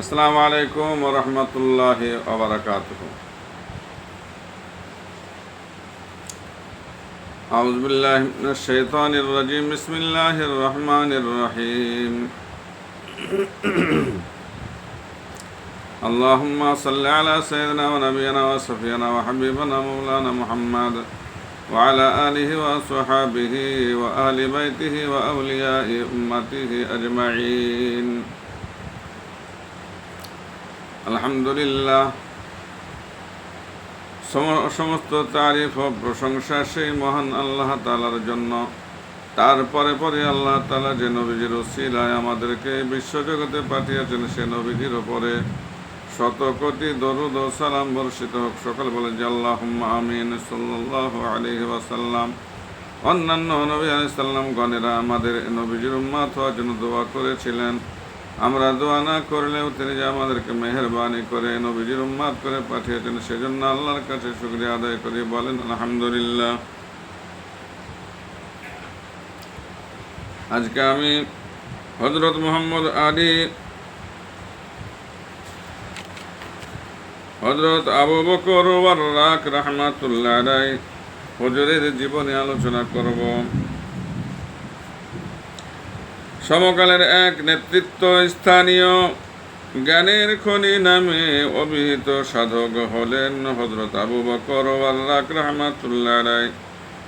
আসসালামু আলাইকুম রহমতুল্লাহ ওবরাকাত أعوذ بالله من الشيطان الرجيم بسم الله الرحمن الرحيم اللهم صل على سيدنا ونبينا وصفينا وحبيبنا مولانا محمد وعلى آله وصحابه وآل بيته وأولياء أمته أجمعين আলহামদুলিল্লাহ। সমস্ত তারিফ ও প্রশংসা সেই মহান আল্লাহ তালার জন্য। তারপরে পরে আল্লাহ তালা যে নবীজির ওসিলায় আমাদেরকে বিশ্বজগতে পাঠিয়েছেন সে নবীজির ওপরে শত কোটি দরুদ ও সালাম বর্ষিত হোক। সকল বলে যে আল্লাহ আমিন সাল্লাহ আলহি ওয়াসাল্লাম। অন্যান্য নবী আলি সাল্লাম গণেরা আমাদের নবীজির উম্মাত হওয়ার জন্য দোয়া করেছিলেন। আমরা দোয়া না করলেও তিনি যে আমাদেরকে মেহরবানি করে, নবীজির উম্মাদ করে পাঠিয়েছেন, সেজন্য আল্লাহর কাছে শুক্রিয়া আদায় করি। বলেন, আলহামদুলিল্লাহ। আজকে আমি হজরত মোহাম্মদ আলী হজরত আবু বকর রাক রহমাতুল্লাহ রায় হজরের জীবনে আলোচনা করব। সমকালের এক নেতৃত্ব স্থানীয়। জ্ঞানের খনি নামে অভিহিত সাধক হলেন হজরত আবু বকর আল্লাহ রহমাতুল্লাহ রায়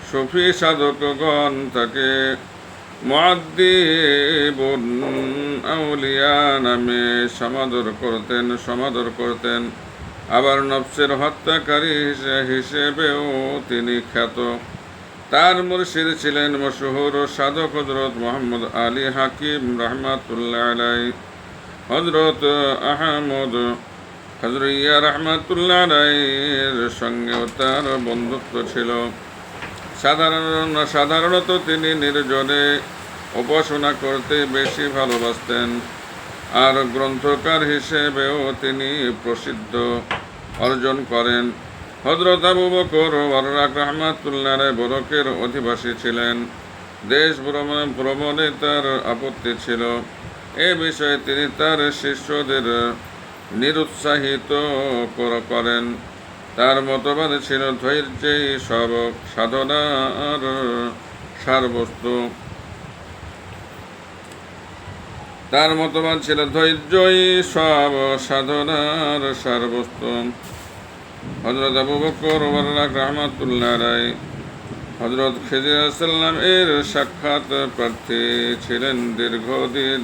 সফি সাধকগণ তাকে মুআদ্দিবুন আউলিয়া নামে সমাদর করতেন সমাদর করতেন। আবার নফসের হত্যাকারী হিসেবেও তিনি খ্যাত। তার মুর্শিদ ছিলেন মশহুর সাধক হজরত মোহাম্মদ আলী হাকিম রহমাতুল্লাহ আলাই হজরত আহমদ হজরইয়া রহমাতুল্লাহ আলাইয়ের সঙ্গেও তার বন্ধুত্ব ছিল। সাধারণ, সাধারণত তিনি নির্জনে উপাসনা করতে বেশি ভালোবাসতেন। আর গ্রন্থকার হিসেবেও তিনি প্রসিদ্ধ অর্জন করেন। হজরত আবু বকর ওয়ার্রাক রহমাতুল্লাহ বরকের অধিবাসী ছিলেন। দেশ ভ্রমণ, ভ্রমণে তার আপত্তি ছিল। এ বিষয়ে তিনি তার শিষ্যদের নিরুৎসাহিত কর- করেন। তার মতবাদ ছিল, ধৈর্যেই সব সাধনার সারবস্তু। তার মতবাদ ছিল, ধৈর্যই সব সাধনার সারবস্তু। হজরত আবু বকর ওয়াল্লাহ রহমাতুল্লাহ রায় হজরত খিজির সাল্লাম এর সাক্ষাৎ প্রার্থী ছিলেন দীর্ঘদিন।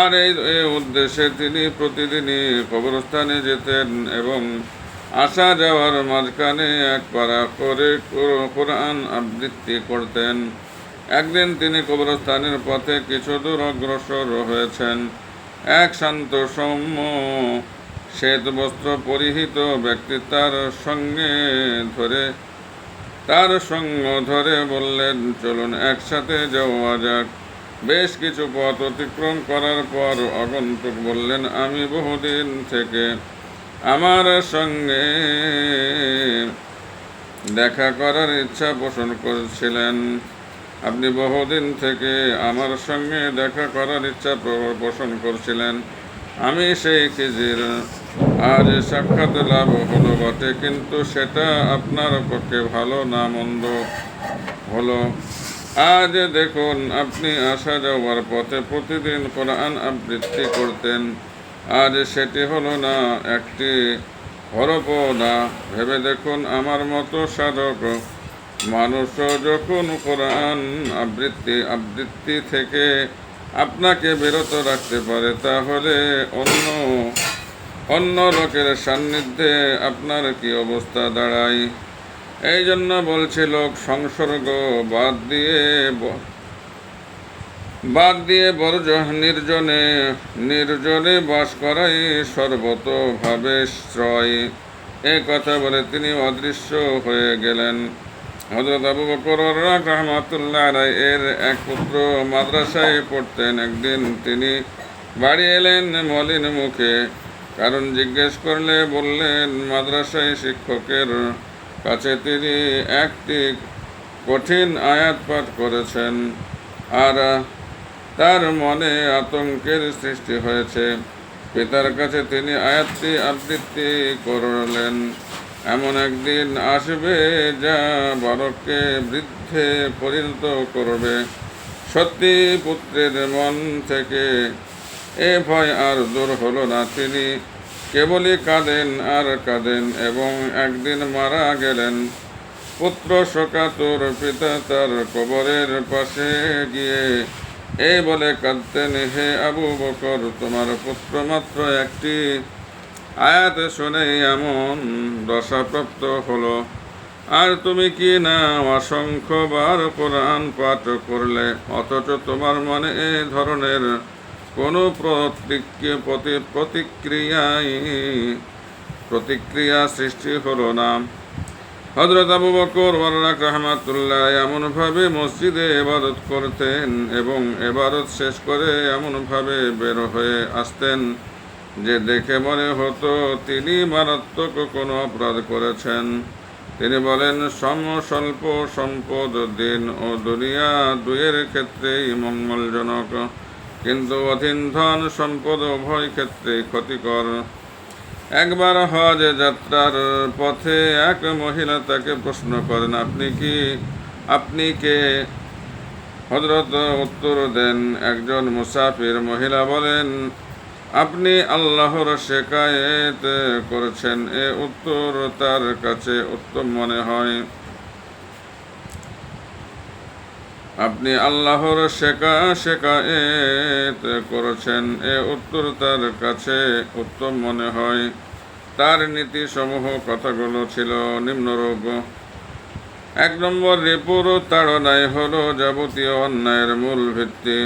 আর এই উদ্দেশ্যে তিনি প্রতিদিনই কবরস্থানে যেতেন এবং আসা যাওয়ার মাঝখানে এক পারা করে, কোরআন আবৃত্তি করতেন। একদিন তিনি কবরস্থানের পথে কিছু দূর অগ্রসর হয়েছেন। এক শান্ত সৌম্য শ্বেত বস্ত্র পরিহিত ব্যক্তি তার সঙ্গে ধরে, তার সঙ্গ ধরে বললেন, চলুন একসাথে যাওয়া যাক। বেশ কিছু পথ অতিক্রম করার পর আগন্তুক বললেন, আমি বহুদিন থেকে আমার সঙ্গে দেখা করার ইচ্ছা পোষণ করছিলেন। আপনি বহুদিন থেকে আমার সঙ্গে দেখা করার ইচ্ছা পোষণ করছিলেন। আমি সেই খিজির আজ সাক্ষাৎ লাভ হলো বটে, কিন্তু সেটা আপনার পক্ষে ভালো না মন্দ হলো। আজ দেখুন, আপনি আসা যাওয়ার পথে প্রতিদিন কোরআন আবৃত্তি করতেন। আজ সেটি হলো না, একটি হরপও না। ভেবে দেখুন, আমার মতো সাধক মানুষও যখন কোরআন আবৃত্তি আবৃত্তি থেকে আপনাকে বিরত রাখতে পারে, তাহলে অন্য অন্য লোকের সান্নিধ্যে আপনার কি অবস্থা দাঁড়ায় এই জন্য বলছি লোক, সংসর্গ বাদ দিয়ে বাদ দিয়ে বর্জ নির্জনে নির্জনে বাস করাই সর্বতভাবে শ্রয়। এ কথা বলে তিনি অদৃশ্য হয়ে গেলেন। হজরত আবু বকর রহমাতুল্লাহ রায় এর এক পুত্র মাদ্রাসায় পড়তেন। একদিন তিনি বাড়ি এলেন মলিন মুখে। কারণ জিজ্ঞেস করলে বললেন, মাদ্রাসায় শিক্ষকের কাছে তিনি একটি কঠিন আয়াত পাঠ করেছেন আর তার মনে আতঙ্কের সৃষ্টি হয়েছে। পিতার কাছে তিনি আয়াতটি আবৃত্তি করলেন। এমন একদিন আসবে যা বালককে বৃদ্ধে পরিণত করবে। সত্যি পুত্রের মন থেকে এ ভয় আর দূর হলো না তিনি। কেবলই কাঁদেন আর কাঁদেন এবং একদিন মারা গেলেন। পুত্র শোকাতুর পিতা তার কবরের পাশে গিয়ে এই বলে কাঁদতেন, হে আবু বকর, তোমার পুত্র মাত্র একটি। আয়াত শুনে এমন দশাপ্রাপ্ত হলো। আর তুমি কি না অসংখ্যবার কোরআন পাঠ করলে? অথচ তোমার মনে এ ধরনের কোনো প্রতিক্রিয়া, প্রতি- প্রতিক্রিয়া সৃষ্টি হলো না। হজরত আবু বকর ওয়াল্লাহ রহমাতুল্লাহ এমনভাবে মসজিদে এবাদত করতেন এবং এবাদত শেষ করে এমনভাবে বের হয়ে আসতেন যে দেখে মনে হতো তিনি মারাত্মক কোনো অপরাধ করেছেন। তিনি বলেন সম স্বল্প সম্পদ দিন ও দুনিয়া দুয়ের ক্ষেত্রেই মঙ্গলজনক। কিন্তু অধীন ধন সম্পদ উভয় ক্ষেত্রে ক্ষতিকর। একবার হজ যাত্রার পথে এক মহিলা তাকে প্রশ্ন করেন, আপনি কি, আপনি কে? হজরত উত্তর দেন, একজন মুসাফির মহিলা। বলেন, আপনি আল্লাহর শেখায়েত করেছেন। এ উত্তর তার কাছে উত্তম মনে হয়। আপনি আল্লাহর শেখা শেখায়েত করেছেন, এ উত্তর তার কাছে উত্তম মনে হয়। তার নীতি সমূহ কথাগুলো ছিল নিম্নরূপ। এক নম্বর, রিপুর তাড়নায় হল যাবতীয় অন্যায়ের মূল ভিত্তি।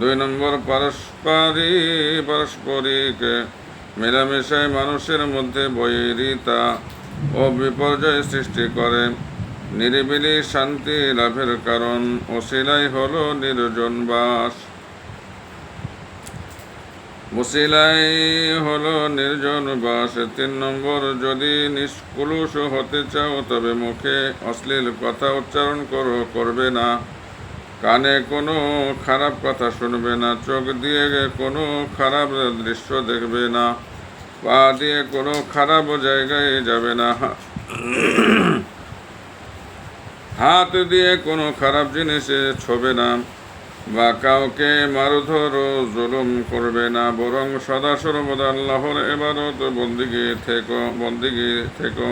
দুই নম্বর পারস্পরিক পারস্পরিক মেলামেশায় মানুষের মধ্যে বৈরিতা ও বিপর্যয় সৃষ্টি করে। নিরিবিলি শান্তি লাভের কারণ ওসিলাই হল নির্জন বাস। মুসিলাই হল নির্জন বাস। তিন নম্বর, যদি নিষ্কুলুষ হতে চাও, তবে মুখে অশ্লীল কথা উচ্চারণ করো, করবে না। কানে কোনো খারাপ কথা শুনবে না। চোখ দিয়ে কোনো খারাপ দৃশ্য দেখবে না। পা দিয়ে কোনো খারাপ জায়গায় যাবে না। হাত দিয়ে কোনো খারাপ জিনিসে ছবে না বা কাউকে মারধর ও জুলুম করবে না, বরং সদা সর্বদা আল্লাহর এবারত বন্দিগি থেকো বন্দিগি থেকো।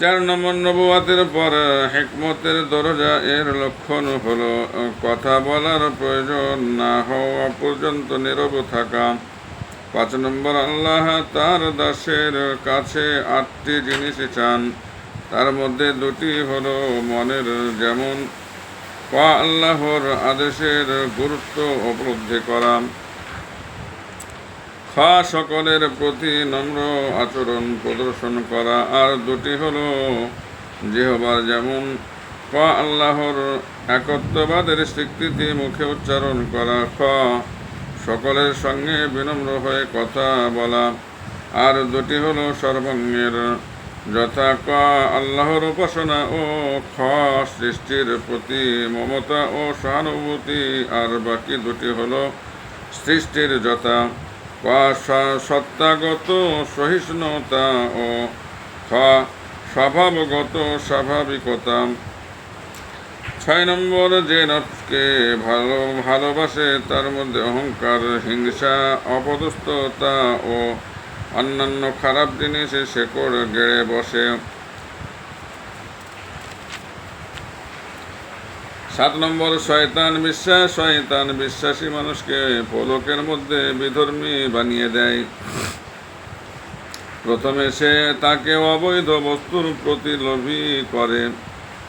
চার নম্বর নবুয়াতের পর হেকমতের দরজা এর লক্ষণ হলো, কথা বলার প্রয়োজন না হওয়া পর্যন্ত নীরব থাকা। পাঁচ নম্বর, আল্লাহ তার দাসের কাছে আটটি জিনিস চান। তার মধ্যে দুটি হলো মনের যেমন আল্লাহর আদেশের গুরুত্ব উপলব্ধি করা। খা সকলের প্রতি নম্র আচরণ প্রদর্শন করা। আর দুটি হলো যেহবার যেমন ক আল্লাহর একত্ববাদের স্বীকৃতি মুখে উচ্চারণ করা। খ সকলের সঙ্গে বিনম্র হয়ে কথা বলা। আর দুটি হলো সর্বাঙ্গের যথা ক আল্লাহর উপাসনা ও খ সৃষ্টির প্রতি মমতা ও সহানুভূতি, আর বাকি দুটি হলো সৃষ্টির যথা। ক সত্তাগত সহিষ্ণুতা ও খ স্বভাবগত স্বাভাবিকতা। ছয় নম্বর, যে নফসকে ভালো, ভালোবাসে তার মধ্যে অহংকার, হিংসা, অপদস্থতা ও অন্যান্য খারাপ জিনিসে শেকড় গেড়ে বসে। সাত নম্বর, শয়তান বিশ্বাস, শয়তান বিশ্বাসী মানুষকে পলকের মধ্যে বিধর্মী বানিয়ে দেয়। প্রথমে সে তাকে অবৈধ বস্তুর প্রতি লোভী করে,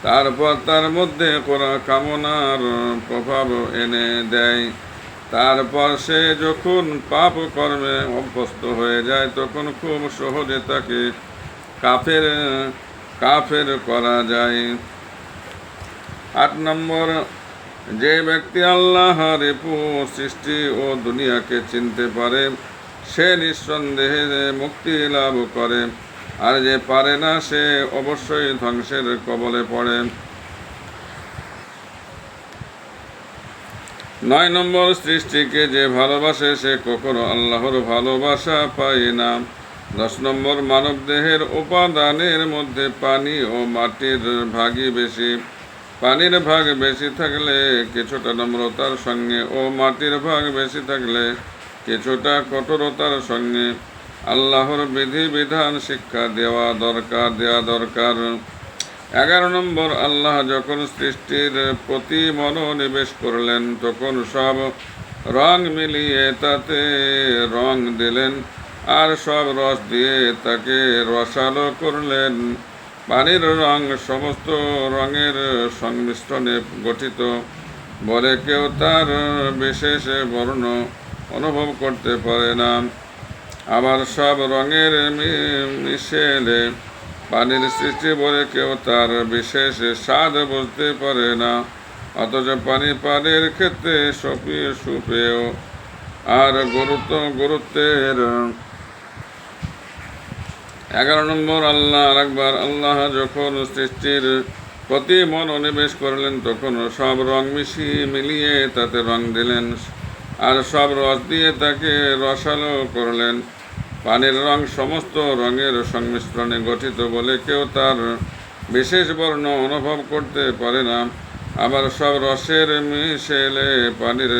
তারপর তার মধ্যে করা কামনার প্রভাব এনে দেয়। তারপর সে যখন পাপ কর্মে অভ্যস্ত হয়ে যায়, তখন খুব সহজে তাকে কাফের কাফের করা যায়। আট নম্বর, যে ব্যক্তি আল্লাহ রেপু সৃষ্টি ও দুনিয়াকে চিনতে পারে, সে নিঃসন্দেহে মুক্তি লাভ করে। আর যে পারে না, সে অবশ্যই ধ্বংসের কবলে পড়ে। নয় নম্বর সৃষ্টিকে যে ভালোবাসে সে কখনো আল্লাহর ভালোবাসা পায় না। দশ নম্বর মানব দেহের উপাদানের মধ্যে পানি ও মাটির ভাগই বেশি। পানির ভাগ বেশি থাকলে কিছুটা নম্রতার সঙ্গে ও মাটির ভাগ বেশি থাকলে কিছুটা কঠোরতার সঙ্গে আল্লাহর বিধি বিধান শিক্ষা দেওয়া দরকার দেওয়া দরকার। এগারো নম্বর, আল্লাহ যখন সৃষ্টির প্রতি মনোনিবেশ করলেন, তখন সব রং মিলিয়ে তাতে রং দিলেন আর সব রস দিয়ে তাকে রসালো করলেন। পানির রং সমস্ত রঙের সংমিশ্রণে গঠিত। বলে কেউ তার বিশেষ বর্ণ অনুভব করতে পারে না। আবার সব রঙের মিশেলে পানির সৃষ্টি বলে কেউ তার বিশেষ স্বাদ বুঝতে পারে না, অথচ পানি পানির ক্ষেত্রে সপিয়ে সুপেয় আর গুরুত্ব গুরুত্বের। এগারো নম্বর, আল্লাহ একবার, আল্লাহ যখন সৃষ্টির প্রতি মনোনিবেশ করলেন, তখন সব রং মিশিয়ে মিলিয়ে তাতে রং দিলেন, আর সব রস দিয়ে তাকে রসালো করলেন। পানির রং সমস্ত রঙের সংমিশ্রণে গঠিত বলে কেউ তার বিশেষ বর্ণ অনুভব করতে পারে না। আবার সব রসের মিশেলে পানির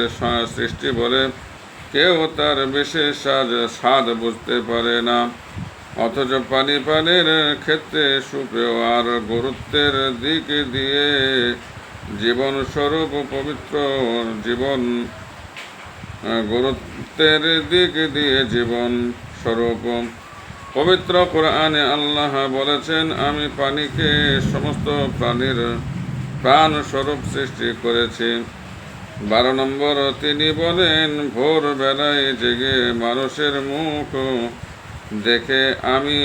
সৃষ্টি বলে কেউ তার বিশেষ স্বাদ স্বাদ বুঝতে পারে না। অথচ পানি পানির ক্ষেত্রে সুপেয় আর গুরুত্বের দিক দিয়ে জীবন স্বরূপ পবিত্র জীবন গুরুত্বের দিক দিয়ে জীবন স্বরূপ পবিত্র কোরআনে আল্লাহ বলেছেন, আমি পানিকে সমস্ত প্রাণীর প্রাণ স্বরূপ সৃষ্টি করেছি। বারো নম্বর, তিনি বলেন ভোর বেলায় জেগে মানুষের মুখ দেখে আমি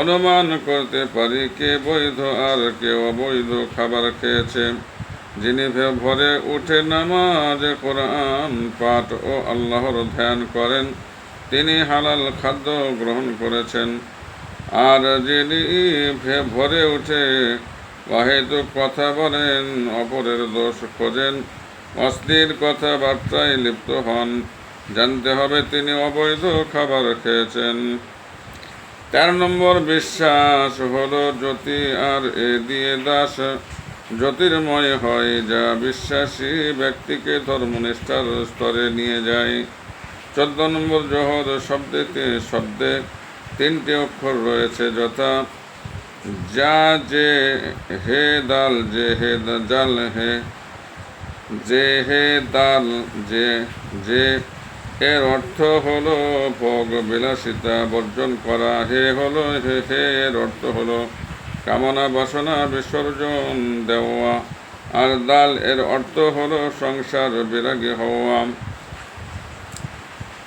অনুমান করতে পারি কে বৈধ আর কে অবৈধ খাবার খেয়েছে। যিনি ভোরে উঠে নামাজ, কোরআন পাঠ ও আল্লাহর ধ্যান করেন তিনি হালাল খাদ্য গ্রহণ করেছেন। আর যিনি ভোরে উঠে অহেতুক কথা বলেন, অপরের দোষ খোঁজেন অস্থির কথাবার্তায় লিপ্ত হন। জানতে হবে তিনি অবৈধ খাবার খেয়েছেন। তেরো নম্বর বিশ্বাস হলো জ্যোতি আর এ দিয়ে দাস। জ্যোতির্ময় হয় যা বিশ্বাসী ব্যক্তিকে ধর্মনিষ্ঠার স্তরে নিয়ে যায়। চোদ্দ নম্বর জহর শব্দে শব্দে তিনটি অক্ষর রয়েছে, যথা যা যে হে দাল, যে হে জাল হে, যে হে দাল, যে যে এর অর্থ হলো ভোগ বিলাসিতা বর্জন করা। হে হলো, হে হে এর অর্থ হলো কামনা, বাসনা, বিসর্জন দেওয়া। আর দাল এর অর্থ হলো সংসার বিরাগী হওয়া।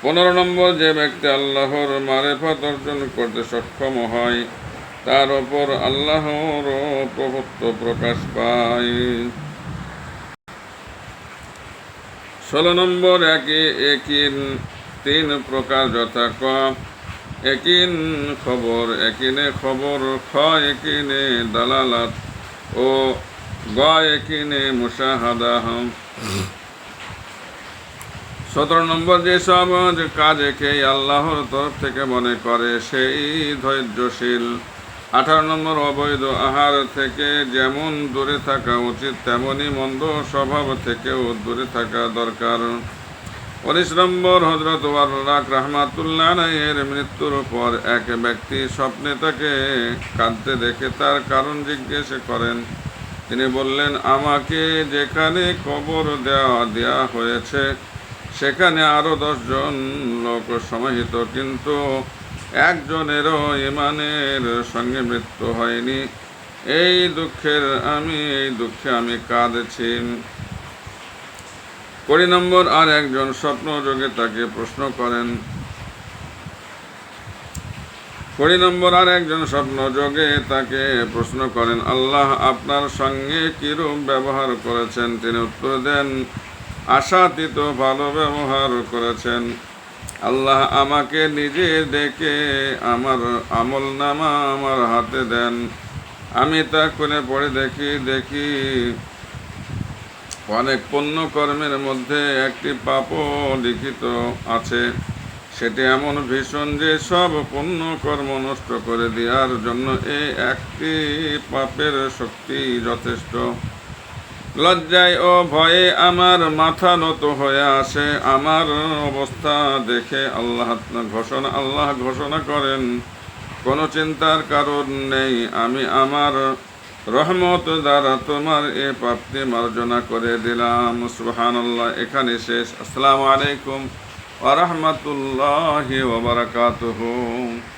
পনেরো নম্বর, যে ব্যক্তি আল্লাহর মারেফত অর্জন করতে সক্ষম হয়, তার ওপর আল্লাহর প্রভুত্ব প্রকাশ পায়। ষোলো নম্বর, একে, একিন, তিন প্রকার যথা ক একিন খবর, একিনে খবর, খ, একিনে দালালাত, ও গ, একিনে মুসাহাদাহ সতেরো নম্বর যে সব কাজ একে আল্লাহর তরফ থেকে মনে করে সেই ধৈর্যশীল। আঠারো নম্বর অবৈধ আহার থেকে যেমন দূরে থাকা উচিত তেমনই মন্দ স্বভাব থেকেও দূরে থাকা দরকার। উনিশ নম্বর হজরত ওয়ার্রাক রহমাতুল্লাহ এর মৃত্যুর পর এক ব্যক্তি স্বপ্নে তাকে কাঁদতে দেখে তার কারণ জিজ্ঞেস করেন। তিনি বললেন, আমাকে যেখানে কবর দেওয়া দেওয়া হয়েছে সেখানে আরও দশজন লোক সমাহিত, কিন্তু একজনেরও ইমানের সঙ্গে মৃত্যু হয়নি। এই দুঃখের আমি, এই দুঃখে আমি কাঁদছি। কুড়ি নম্বর, আর একজন স্বপ্ন যোগে তাকে প্রশ্ন করেন। কুড়ি নম্বর, আর একজন স্বপ্ন যোগে তাকে প্রশ্ন করেন, আল্লাহ আপনার সঙ্গে কিরূপ ব্যবহার করেছেন? তিনি উত্তর দেন আশাতীত ভালো ব্যবহার করেছেন। আল্লাহ আমাকে নিজে ডেকে আমার আমল নামা আমার হাতে দেন। আমি তা করে পড়ে দেখি দেখি অনেক কর্মের মধ্যে একটি পাপও লিখিত আছে। সেটি এমন ভীষণ যে সব পুণ্য কর্ম নষ্ট করে দেওয়ার জন্য এই একটি পাপের শক্তি যথেষ্ট। লজ্জায় ও ভয়ে আমার মাথা নত হয়ে আসে। আমার অবস্থা দেখে আল্লাহ ঘোষণা আল্লাহ ঘোষণা করেন, কোনো চিন্তার কারণ নেই। আমি আমার রহমত দ্বারা তোমার এ প্রাপ্তি মার্জনা করে দিলাম। সুবহানাল্লাহ। এখানে শেষ। আসসালামু আলাইকুম ওয়া রাহমাতুল্লাহি